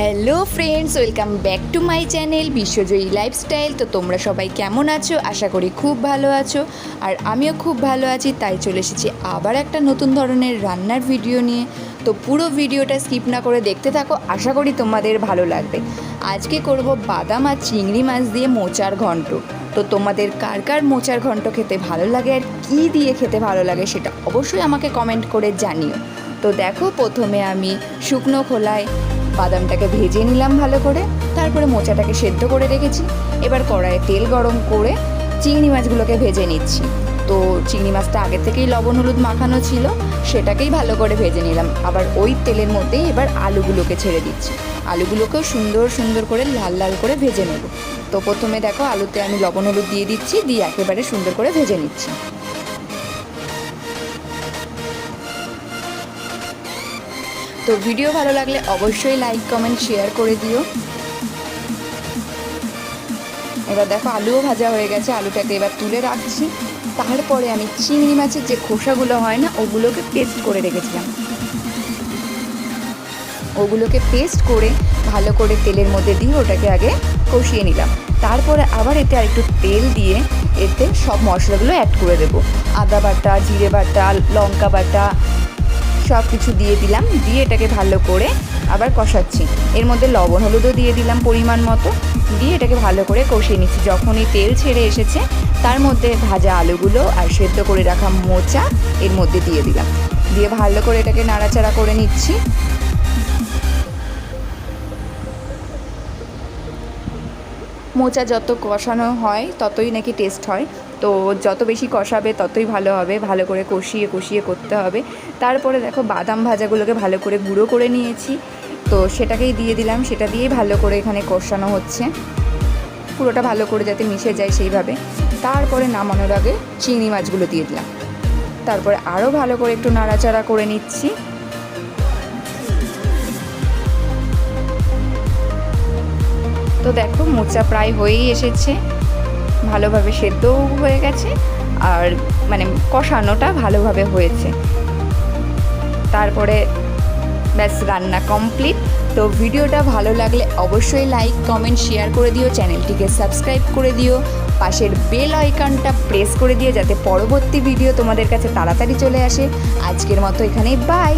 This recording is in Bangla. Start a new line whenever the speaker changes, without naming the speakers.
Hello friends, welcome back to my channel Bishwajoyi lifestyle. তো তোমরা সবাই কেমন আছো? আশা করি খুব ভালো আছো। আর আমিও খুব ভালো আছি, তাই চলে এসেছি আবার একটা নতুন ধরনের রান্নার ভিডিও নিয়ে। তো পুরো ভিডিওটা স্কিপ না করে দেখতে থাকো, আশা করি তোমাদের ভালো লাগবে। আজকে করব বাদাম আর চিংড়ি মাছ দিয়ে মোচার ঘন্ট। তো তোমাদের কার কার মোচার ঘন্ট খেতে ভালো লাগে আর কী দিয়ে খেতে ভালো লাগে সেটা অবশ্যই আমাকে কমেন্ট করে জানিও। তো দেখো প্রথমে আমি শুকনো খোলায় বাদামটাকে ভেজে নিলাম ভালো করে। তারপরে মোচাটাকে সেদ্ধ করে রেখেছি। এবার কড়াইয়ে তেল গরম করে চিংড়ি মাছগুলোকে ভেজে নিচ্ছি। তো চিংড়ি মাছটা আগে থেকেই লবণ হলুদ মাখানো ছিল, সেটাকেই ভালো করে ভেজে নিলাম। আবার ওই তেলের মধ্যেই এবার আলুগুলোকে ছেড়ে দিচ্ছি। আলুগুলোকেও সুন্দর সুন্দর করে লাল লাল করে ভেজে নেব। তো প্রথমে দেখো আলুতে আমি লবণ হলুদ দিয়ে দিচ্ছি, দিয়ে একেবারে সুন্দর করে ভেজে নিচ্ছি। তো ভিডিও ভালো লাগলে অবশ্যই লাইক কমেন্ট শেয়ার করে দিও। এবার দেখো আলুও ভাজা হয়ে গেছে, আলুটাকে এবার তুলে রাখছি। তারপরে আমি চিংড়ি মাছের যে খোসাগুলো হয় না, ওগুলোকে পেস্ট করে রেখেছিলাম। ওগুলোকে পেস্ট করে ভালো করে তেলের মধ্যে দিয়ে ওটাকে আগে কষিয়ে নিলাম। তারপরে আবার এতে আরেকটু তেল দিয়ে এতে সব মশলাগুলো অ্যাড করে দেবো। আদা বাটা, জিরে বাটা, লঙ্কা বাটা সব কিছু দিয়ে দিলাম, দিয়ে এটাকে ভালো করে আবার কষাচ্ছি। এর মধ্যে লবণ হলুদও দিয়ে দিলাম পরিমাণ মতো। দিয়ে এটাকে ভালো করে কষিয়ে নিচ্ছি। যখনই তেল ছেড়ে এসেছে, তার মধ্যে ভাজা আলুগুলো আর সেদ্ধ করে রাখা মোচা এর মধ্যে দিয়ে দিলাম। দিয়ে ভালো করে এটাকে নাড়াচাড়া করে নিচ্ছি। মোচা যত কষানো হয়, ততই নাকি টেস্ট হয়। তো যত বেশি কষাবে ততই ভালো হবে, ভালো করে কষিয়ে কষিয়ে করতে হবে। তারপরে দেখো বাদাম ভাজাগুলোকে ভালো করে গুঁড়ো করে নিয়েছি। তো সেটাকেই দিয়ে দিলাম, সেটা দিয়েই ভালো করে এখানে কষানো হচ্ছে। পুরোটা ভালো করে যাতে মিশে যায় সেইভাবে। তারপরে নামানোর আগে চিংড়ি মাছগুলো দিয়ে দিলাম। তারপরে আরও ভালো করে একটু নাড়াচাড়া করে নিচ্ছি। তো দেখো মোচা প্রায় হয়েই এসেছে। ভালোভাবে সেদ্ধও হয়ে গেছে আর মানে কষানোটা ভালোভাবে হয়েছে। তারপরে ব্যাস রান্না কমপ্লিট। তো ভিডিওটা ভালো লাগলে অবশ্যই লাইক, কমেন্ট, শেয়ার করে দিও, চ্যানেলটিকে সাবস্ক্রাইব করে দিও। পাশের বেল আইকনটা প্রেস করে দিও যাতে পরবর্তী ভিডিও তোমাদের কাছে তাড়াতাড়ি চলে আসে। আজকের মতো এখানেই, বাই!